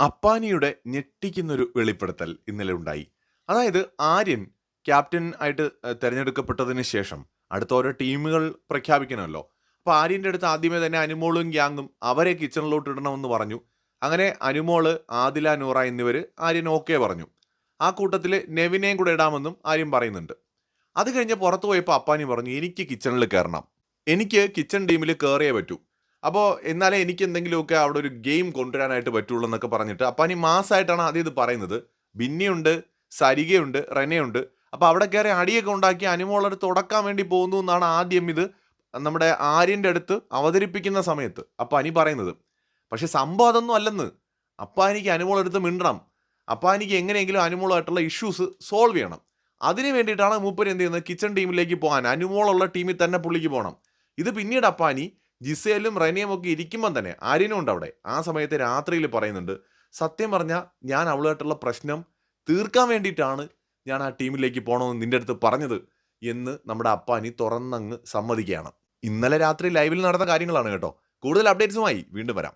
അപ്പാനിയുടെ ഞെട്ടിക്കുന്നൊരു വെളിപ്പെടുത്തൽ ഇന്നലെ ഉണ്ടായി. അതായത് ആര്യൻ ക്യാപ്റ്റൻ ആയിട്ട് തിരഞ്ഞെടുക്കപ്പെട്ടതിന് ശേഷം അടുത്ത ഓരോ ടീമുകൾ പ്രഖ്യാപിക്കണമല്ലോ. അപ്പോൾ ആര്യന്റെ അടുത്ത് ആദ്യമേ തന്നെ അനുമോളും ഗ്യാങ്ങും അവരെ കിച്ചണിലോട്ട് ഇടണമെന്ന് പറഞ്ഞു. അങ്ങനെ അനുമോൾ ആദില നൂറ എന്നിവർ ആര്യൻ ഓക്കെ പറഞ്ഞു. ആ കൂട്ടത്തിൽ നെവിനെയും കൂടെ ഇടാമെന്നും ആര്യൻ പറയുന്നുണ്ട്. അത് കഴിഞ്ഞ് പുറത്തു പോയപ്പോൾ അപ്പാനി പറഞ്ഞു എനിക്ക് കിച്ചണിൽ കയറണം. എനിക്ക് കിച്ചൺ ടീമിൽ കയറിയേ പറ്റൂ. അപ്പോൾ എന്നാലേ എനിക്ക് എന്തെങ്കിലുമൊക്കെ അവിടെ ഒരു ഗെയിം കൊണ്ടുവരാനായിട്ട് പറ്റുള്ളൂ എന്നൊക്കെ പറഞ്ഞിട്ട് അപ്പാനി മാസമായിട്ടാണ് ആദ്യം ഇത് പറയുന്നത്. ബിന്നിയുണ്ട് സരികയുണ്ട് റെനയുണ്ട്. അപ്പോൾ അവിടെ കയറി അടിയൊക്കെ ഉണ്ടാക്കി അനുമോളൊരു തുടക്കാൻ വേണ്ടി പോകുന്നു എന്നാണ് ആദ്യം ഇത് നമ്മുടെ ആര്യന്റെ അടുത്ത് അവതരിപ്പിക്കുന്ന സമയത്ത്. അപ്പാനി പറയുന്നത് പക്ഷെ സംഭവം അതൊന്നും അല്ലെന്ന്. അപ്പാനിക്ക് അനുമോളെടുത്ത് മിണ്ടണം. അപ്പാനിക്ക് എങ്ങനെയെങ്കിലും അനുമോളായിട്ടുള്ള ഇഷ്യൂസ് സോൾവ് ചെയ്യണം. അതിന് വേണ്ടിയിട്ടാണ് മൂപ്പര് എന്ത് ചെയ്യുന്നത്? കിച്ചൺ ടീമിലേക്ക് പോകാൻ. അനുമോളുള്ള ടീമിൽ തന്നെ പുള്ളിക്ക് പോകണം. ഇത് പിന്നീട് അപ്പാനി ജിസേലും റനിയും ഒക്കെ ഇരിക്കുമ്പം തന്നെ ആര്യനും ഉണ്ട് അവിടെ. ആ സമയത്ത് രാത്രിയിൽ പറയുന്നുണ്ട് സത്യം പറഞ്ഞാൽ ഞാൻ അവളുമായിട്ടുള്ള പ്രശ്നം തീർക്കാൻ വേണ്ടിയിട്ടാണ് ഞാൻ ആ ടീമിലേക്ക് പോകണമെന്ന് നിന്റെ അടുത്ത് പറഞ്ഞത് എന്ന് നമ്മുടെ അപ്പാനി തുറന്നങ്ങ് സമ്മതിക്കുകയാണ്. ഇന്നലെ രാത്രി ലൈവിൽ നടന്ന കാര്യങ്ങളാണ് കേട്ടോ. കൂടുതൽ അപ്ഡേറ്റ്സുമായി വീണ്ടും വരാം.